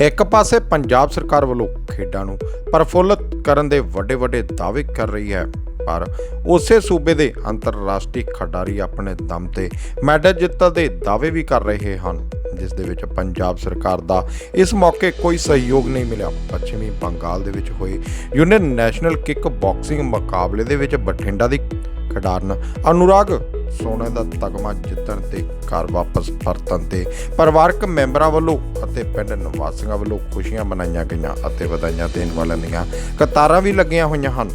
ਇੱਕ ਪਾਸੇ ਪੰਜਾਬ ਸਰਕਾਰ ਵੱਲੋਂ ਖੇਡਾਂ ਨੂੰ ਪ੍ਰਫੁੱਲਤ ਕਰਨ ਦੇ ਵੱਡੇ ਵੱਡੇ ਦਾਅਵੇ ਕਰ ਰਹੀ ਹੈ, ਪਰ ਉਸੇ ਸੂਬੇ ਦੇ ਅੰਤਰਰਾਸ਼ਟਰੀ ਖਿਡਾਰੀ ਆਪਣੇ ਦਮ ਤੇ ਮੈਡਲ ਜਿੱਤਣ ਦੇ ਦਾਅਵੇ ਵੀ ਕਰ ਰਹੇ ਹਨ, ਜਿਸ ਦੇ ਵਿੱਚ ਪੰਜਾਬ ਸਰਕਾਰ ਦਾ ਇਸ ਮੌਕੇ ਕੋਈ ਸਹਿਯੋਗ ਨਹੀਂ ਮਿਲਿਆ। ਪੱਛਮੀ ਬੰਗਾਲ ਦੇ ਵਿੱਚ ਹੋਏ ਯੂਨੀਅਨ ਨੈਸ਼ਨਲ ਕਿੱਕ ਬਾਕਸਿੰਗ ਮੁਕਾਬਲੇ ਦੇ ਵਿੱਚ ਬਠਿੰਡਾ ਦੀ ਖਿਡਾਰਨ ਅਨੁਰਾਗ ਸੋਨੇ ਦਾ ਤਗਮਾ ਜਿੱਤਣ ਤੇ ਘਰ ਵਾਪਸ ਪਰਤਣ ਤੇ ਪਰਿਵਾਰਕ ਮੈਂਬਰਾਂ ਵੱਲੋਂ ਅਤੇ ਪਿੰਡ ਨਿਵਾਸੀਆਂ ਵੱਲੋਂ ਖੁਸ਼ੀਆਂ ਮਨਾਈਆਂ ਗਈਆਂ ਅਤੇ ਵਧਾਈਆਂ ਦੇਣ ਵਾਲਿਆਂ ਦੀਆਂ ਕਤਾਰਾਂ ਵੀ ਲੱਗੀਆਂ ਹੋਈਆਂ ਹਨ।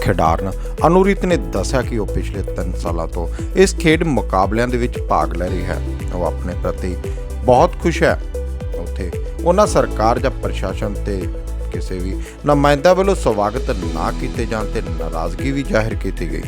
ਖਿਡਾਰਨ ਅਨੁਰੀਤ ਨੇ ਦੱਸਿਆ ਕਿ ਉਹ ਪਿਛਲੇ 3 ਸਾਲਾਂ ਤੋਂ ਇਸ ਖੇਡ ਮੁਕਾਬਲਿਆਂ ਦੇ ਵਿੱਚ ਭਾਗ ਲੈ ਰਹੀ ਹੈ। ਉਹ ਆਪਣੇ ਪ੍ਰਤੀ ਬਹੁਤ ਖੁਸ਼ ਹੈ। ਉੱਥੇ ਉਹਨਾਂ ਸਰਕਾਰ ਜਾਂ ਪ੍ਰਸ਼ਾਸਨ ਤੇ ਕਿਸੇ ਵੀ ਨੁਮਾਇੰਦਾ ਵੱਲੋਂ ਸਵਾਗਤ ਨਾ ਕੀਤੇ ਜਾਣ ਤੇ ਨਾਰਾਜ਼ਗੀ ਵੀ ਜ਼ਾਹਿਰ ਕੀਤੀ ਗਈ।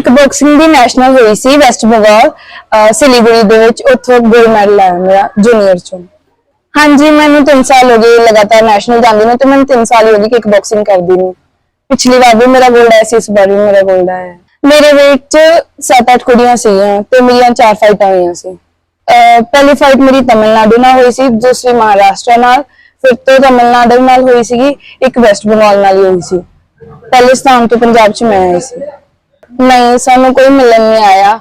ਕਿਕ ਬਾਕਸਿੰਗ ਦੀ ਨੈਸ਼ਨਲ ਹੋਈ ਸੀ ਵੈਸਟ ਬੰਗਾਲ ਸਿਲੀਗੁੜੀ ਦੇ ਵਿੱਚ, ਉੱਥੋਂ ਗੋਲਡ ਮੈਡਲ ਆਇਆ ਮੇਰਾ ਜੂਨੀਅਰ ਚੋਂ। ਹਾਂਜੀ, ਮੈਨੂੰ 3 ਸਾਲ ਹੋ ਗਏ ਲਗਾਤਾਰ ਨੈਸ਼ਨਲ ਜਾਂਦੀ ਨੂੰ, ਤੇ ਮੈਨੂੰ 3 ਸਾਲ ਹੋ ਗਏ ਕਿਕ ਬਾਕਸਿੰਗ ਕਰਦੀ ਨੂੰ। ਪਿਛਲੀ ਵਾਰ ਵੀ ਮੇਰਾ ਗੋਲਡ ਆਇਆ ਸੀ, ਇਸ ਵਾਰ ਵੀ ਮੇਰਾ ਗੋਲਡ ਆਇਆ। ਮੇਰੇ weight ਚ 7-8 ਕੁੜੀਆਂ ਸੀਗੀਆਂ, ਤੇ ਮੇਰੀਆਂ 4 ਫਾਈਟਾਂ ਹੋਈਆਂ ਸੀ। ਅਹ, ਪਹਿਲੀ ਫਾਈਟ ਮੇਰੀ ਤਮਿਲਨਾਡੂ ਨਾਲ ਹੋਈ ਸੀ, ਦੂਸਰੀ ਮਹਾਰਾਸ਼ਟਰ ਨਾਲ, ਫਿਰ ਤੋਂ ਤਮਿਲਨਾਡੂ ਨਾਲ ਹੋਈ ਸੀਗੀ, ਇੱਕ ਵੈਸਟ ਬੰਗਾਲ ਨਾਲ ਹੀ ਹੋਈ ਸੀ। ਪਹਿਲੇ ਸਥਾਨ ਤੋਂ ਪੰਜਾਬ ਚ ਮੈਂ ਆਈ ਸੀ। ਨਹੀਂ ਸਾਨੂੰ ਕੋਈ ਮਿਲਣ ਨਹੀਂ ਆਇਆ।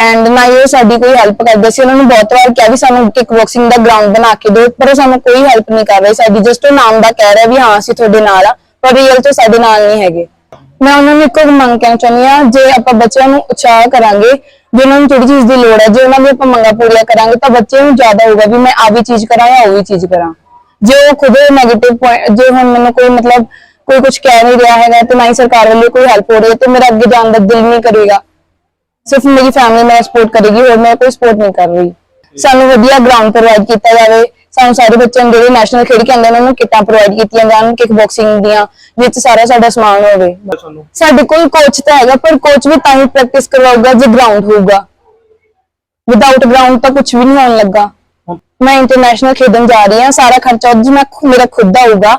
ਐਂਡ ਨਾ ਹੀ ਸਾਡੀ ਕੋਈ ਹੈਲਪ ਕਰਦੇ ਸੀ। ਉਹਨਾਂ ਨੂੰ ਬਹੁਤ ਵਾਰ ਕਿਹਾ ਵੀ ਸਾਨੂੰ ਕਿਕ ਬਾਕਸਿੰਗ ਦਾ ਗਰਾਊਂਡ ਬਣਾ ਕੇ ਦਿਓ, ਪਰ ਉਹ ਸਾਨੂੰ ਕੋਈ ਹੈਲਪ ਨਹੀਂ ਕਰ ਰਹੇ। ਸਾਡੀ ਜਸਟ ਉਹ ਨਾਮ ਦਾ ਕਹਿ ਰਿਹਾ ਵੀ ਹਾਂ, ਅਸੀਂ ਤੁਹਾਡੇ ਨਾਲ ਆ, ਪਰ ਰੀਅਲ ਚ ਸਾਡੇ ਨਾਲ ਨਹੀਂ ਹੈਗੇ। ਮੈਂ ਉਹਨਾਂ ਨੂੰ ਇੱਕੋ ਮੰਗ ਕਹਿਣਾ ਚਾਹੁੰਦੀ ਆ ਜੇ ਆਪਾਂ ਬੱਚਿਆਂ ਨੂੰ ਉਤਸ਼ਾਹ ਕਰਾਂਗੇ, ਜੇ ਉਹਨਾਂ ਨੂੰ ਜਿਹੜੀ ਚੀਜ਼ ਦੀ ਲੋੜ ਹੈ, ਜੇ ਉਹਨਾਂ ਦੀ ਆਪਾਂ ਮੰਗਾਂ ਪੂਰੀਆਂ ਕਰਾਂਗੇ, ਤਾਂ ਬੱਚੇ ਨੂੰ ਜ਼ਿਆਦਾ ਹੋਊਗਾ ਵੀ ਮੈਂ ਆ ਵੀ ਚੀਜ਼ ਕਰਾਂ ਜਾਂ ਉਹ ਵੀ ਚੀਜ਼ ਕਰਾਂ। ਜੇ ਉਹ ਖੁਦ 네ਗੇਟਿਵ ਜੇ ਹੁਣ ਮੈਨੂੰ ਕੋਈ ਮਤਲਬ ਕੋਈ ਕੁਝ ਕਹਿ ਨਹੀਂ ਰਿਹਾ ਹੈਗਾ ਤੇ ਨਾ ਹੀ ਸਰਕਾਰ ਵੱਲੋਂ ਕੋਈ ਹੈਲਪ ਹੋ ਰਹੀ ਹੈ ਤੇ ਮੇਰਾ ਅੱਗੇ ਜਾਣ ਦਾ ਦਿਲ ਨਹੀਂ ਕਰੇਗਾ। ਸਿਰਫ ਮੇਰੀ ਫੈਮਿਲੀ ਮੇਰਾ ਸਪੋਰਟ ਕਰੇਗੀ, ਹੋਰ ਮੈਂ ਕੋਈ ਸਪੋਰਟ ਨਹੀਂ ਕਰ ਰਹੀ। ਸਾਨੂੰ ਵਧੀਆ ਗਰਾਊਂਡ ਪ੍ਰੋਵਾਈਡ ਕੀਤਾ ਜਾਵੇ। ਸਾਨੂੰ ਸਾਰੇ ਬੱਚਿਆਂ ਨੂੰ ਜਿਹੜੇ ਨੈਸ਼ਨਲ ਖੇਡ ਕੇ ਆਉਂਦੇ ਉਹਨਾਂ ਨੂੰ ਕਿੱਟਾਂ ਪ੍ਰੋਵਾਈਡ ਕੀਤੀਆਂ ਜਾਣ ਕਿਕ ਬਾਕਸਿੰਗ ਦੀਆਂ, ਵਿੱਚ ਸਾਰਾ ਸਾਡਾ ਸਮਾਨ ਹੋਵੇ। ਸਾਡੇ ਕੋਲ ਕੋਚ ਤਾਂ ਹੈਗਾ, ਪਰ ਕੋਚ ਵੀ ਤਾਂ ਹੀ ਪ੍ਰੈਕਟਿਸ ਕਰਵਾਊਗਾ ਜੇ ਗਰਾਊਂਡ ਹੋਊਗਾ। ਵਿਦਆਊਟ ਗਰਾਊਂਡ ਤਾਂ ਕੁਝ ਵੀ ਨਹੀਂ ਹੋਣ ਲੱਗਾ। ਮੈਂ ਇੰਟਰਨੈਸ਼ਨਲ ਖੇਡਣ ਜਾ ਰਹੀ ਹਾਂ, ਸਾਰਾ ਖਰਚਾ ਉਹਦੇ ਮੈਂ ਮੇਰਾ ਖੁਦ ਦਾ ਹੋਊਗਾ।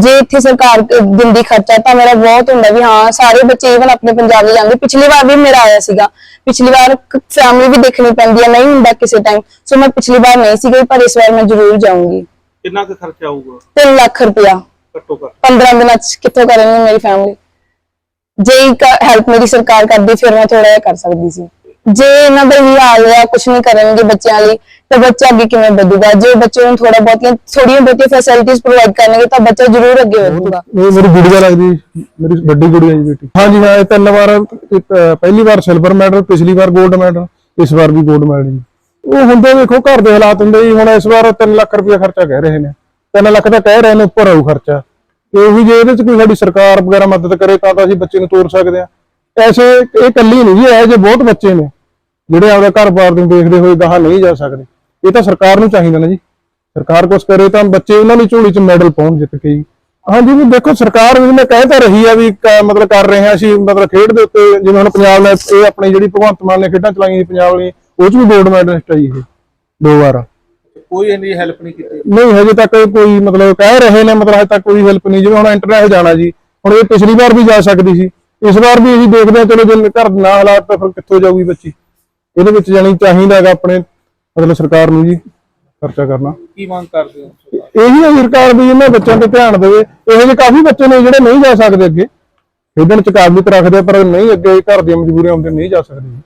ਜੇ ਇੱਥੇ ਸਰਕਾਰ ਦਿੰਦੀ ਖਰਚਾ ਤਾਂ ਮੇਰਾ ਬਹੁਤ ਹੁੰਦਾ ਵੀ ਹਾਂ ਸਾਰੇ ਬੱਚੇ ਇਵਨ ਆਪਣੇ ਪੰਜਾਬ ਜਾਂਦੇ। ਪਿਛਲੀ ਵਾਰ ਵੀ ਮੇਰਾ ਆਇਆ ਸੀਗਾ। ਪਿਛਲੀ ਵਾਰ ਫੈਮਿਲੀ ਵੀ ਦੇਖਣੀ ਪੈਂਦੀ ਹੈ ਨਹੀਂ ਹੁੰਦਾ ਕਿਸੇ ਟਾਈਮ ਸੋ ਮੈਂ ਪਿਛਲੀ ਵਾਰ ਨਹੀਂ ਸੀ ਗਈ ਪਰ ਇਸ ਵਾਰ ਮੈਂ ਜ਼ਰੂਰ ਜਾਊਂਗੀ। ਕਿੰਨਾ ਕੁ ਖਰਚਾ ਆਊਗਾ? 3 ਲੱਖ ਰੁਪਇਆ। ਘੱਟੋ ਘੱਟ। 15 ਦਿਨਾਂ ਚ ਕਿੱਥੋਂ ਕਰਨਗੇ ਮੇਰੀ ਫੈਮਿਲੀ ਜੇ ਹੈਲਪ ਮੇਰੀ ਸਰਕਾਰ ਕਰਦੀ ਫਿਰ ਮੈਂ ਥੋੜਾ ਜਿਹਾ ਕਰ ਸਕਦੀ ਸੀ। ਜੇ ਇਹਨਾਂ ਦਾ ਹੀ ਹਾਲ ਹੈ ਕੁਝ ਨਹੀਂ ਕਰਨਗੇ ਬੱਚਿਆਂ ਲਈ ਤਾਂ ਬੱਚਾ ਅੱਗੇ ਕਿਵੇਂ ਵਧੂਗਾ? ਜੇ ਬੱਚੇ ਨੂੰ ਥੋੜਾ ਬਹੁਤੀਆਂ ਥੋੜੀਆਂ ਬਹੁਤੀਆਂ ਫੈਸਿਲਿਟੀਆਂ ਪ੍ਰੋਵਾਈਡ ਕਰਨਗੇ ਤਾਂ ਬੱਚਾ ਜ਼ਰੂਰ ਅੱਗੇ ਵਧੂਗਾ। ਇਹ ਮੇਰੀ ਗੁੜੀਆ ਲੱਗਦੀ ਮੇਰੀ ਵੱਡੀ ਗੁੜੀਆ ਜੀ ਬੇਟੀ। ਹਾਂਜੀ ਮੈਂ ਇਹ ਤਿੰਨ ਵਾਰ ਪਹਿਲੀ ਵਾਰ ਸਿਲਵਰ ਮੈਡਲ ਪਿਛਲੀ ਵਾਰ 골ਡ ਮੈਡਲ ਇਸ ਵਾਰ ਵੀ 골ਡ ਮੈਡਲ ਜੀ। ਉਹ ਹੁੰਦੇ ਦੇਖੋ ਘਰ ਦੇ ਹਾਲਾਤ ਹੁੰਦੇ ਜੀ ਹੁਣ ਇਸ ਵਾਰ 3 ਲੱਖ ਰੁਪਏ ਖਰਚਾ ਕਹਿ ਰਹੇ ਨੇ। 3 ਲੱਖ ਤਾਂ ਕਹਿ ਰਹੇ ਨੇ ਉੱਪਰ ਆਊ ਖਰਚਾ। ਉਹ ਵੀ ਜੇ ਇਹਦੇ ਚ ਕੋਈ ਸਾਡੀ ਸਰਕਾਰ ਵਗੈਰਾ ਮਦਦ ਕਰੇ ਤਾਂ ਤਾਂ ਅਸੀਂ ਬੱਚੇ ਨੂੰ ਤੋਰ ਸਕਦੇ ਆ ਐਸੇ ਇਹ ਇਕੱਲੀ ਨਹੀਂ ਜੀ ਇਹ ਜੇ ਬਹੁਤ ਬੱਚੇ ਨੇ। ਜਿਹੜੇ ਆਪਦਾ ਘਰ-ਬਾਰ ਨੂੰ ਦੇਖਦੇ ਹੋਏ ਗਾਹਾਂ ਨਹੀਂ ਜਾ ਸਕਦੇ। ਇਹ ਤਾਂ ਸਰਕਾਰ ਨੂੰ ਚਾਹੀਦਾ ਨਾ ਜੀ। ਸਰਕਾਰ ਕੁਛ ਕਰੇ ਤਾਂ ਬੱਚੇ ਉਹਨਾਂ ਦੀ ਝੋਲੀ 'ਚ ਮੈਡਲ ਪਾਉਣ ਜਿੱਤ ਕੇ ਹਾਂਜੀ ਵੀ ਦੇਖੋ ਸਰਕਾਰ ਵੀ ਮੈਂ ਕਹਿ ਤਾਂ ਰਹੀ ਆ ਵੀ ਮਤਲਬ ਕਰ ਰਹੇ ਆ ਅਸੀਂ ਮਤਲਬ ਖੇਡ ਦੇ ਉੱਤੇ ਜਿਵੇਂ ਹੁਣ ਪੰਜਾਬ ਨੇ ਇਹ ਆਪਣੀ ਜਿਹੜੀ ਭਗਵੰਤ ਮਾਨ ਨੇ ਖੇਡਾਂ ਚਲਾਈਆਂ ਸੀ ਪੰਜਾਬ ਲਈ ਉਹ 'ਚ ਵੀ ਗੋਲਡ ਮੈਡਲਿਸਟ ਆ ਜੀ ਇਹ ਦੋ ਵਾਰ। ਕੋਈ ਇੰਨੀ ਹੈਲਪ ਨਹੀਂ ਕੀਤੀ। ਨਹੀਂ ਹਜੇ ਤੱਕ ਕੋਈ ਮਤਲਬ ਕਹਿ ਰਹੇ ਨੇ ਮਤਲਬ ਹਜੇ ਤੱਕ ਕੋਈ ਹੈਲਪ ਨਹੀਂ। ਜਿਵੇਂ ਹੁਣ ਇੰਟਰਨੈਟ ਜਾਣਾ ਜੀ ਹੁਣ ਇਹ ਪਿਛਲੀ ਵਾਰ ਵੀ ਜਾ ਸਕਦੀ ਸੀ। ਇਸ ਵਾਰ ਵੀ ਅਸੀਂ ਦੇਖਦੇ ਹਾਂ ਚਲੋ ਜੇ ਘਰ ਦੇ ਨਾ ਹਾਲਾਤ ਤਾਂ ਫਿਰ ਕਿੱਥੋਂ ਜਾਊਗੀ ਬੱਚੀ? ਇਹਦੇ ਵਿੱਚ ਜਾਣੀ ਚਾਹੀਦਾ ਹੈਗਾ ਆਪਣੇ ਮਤਲਬ ਸਰਕਾਰ ਨੂੰ ਜੀ ਖਰਚਾ ਕਰਨਾ। ਕੀ ਮੰਗ ਕਰਦੇ ਹੋ? ਇਹੀ ਹੈ ਸਰਕਾਰ ਵੀ ਇਹਨਾਂ ਬੱਚਿਆਂ ਤੇ ਧਿਆਨ ਦੇਵੇ। ਇਹੋ ਜਿਹੇ ਕਾਫੀ ਬੱਚੇ ਨੇ ਜਿਹੜੇ ਨਹੀਂ ਜਾ ਸਕਦੇ ਅੱਗੇ। ਖੇਡਣ ਚ ਕਾਬਲੀਅਤ ਰੱਖਦੇ ਪਰ ਨਹੀਂ ਅੱਗੇ ਘਰ ਦੀਆਂ ਮਜਬੂਰੀਆਂ ਹੁੰਦੀਆਂ ਨਹੀਂ ਜਾ ਸਕਦੇ।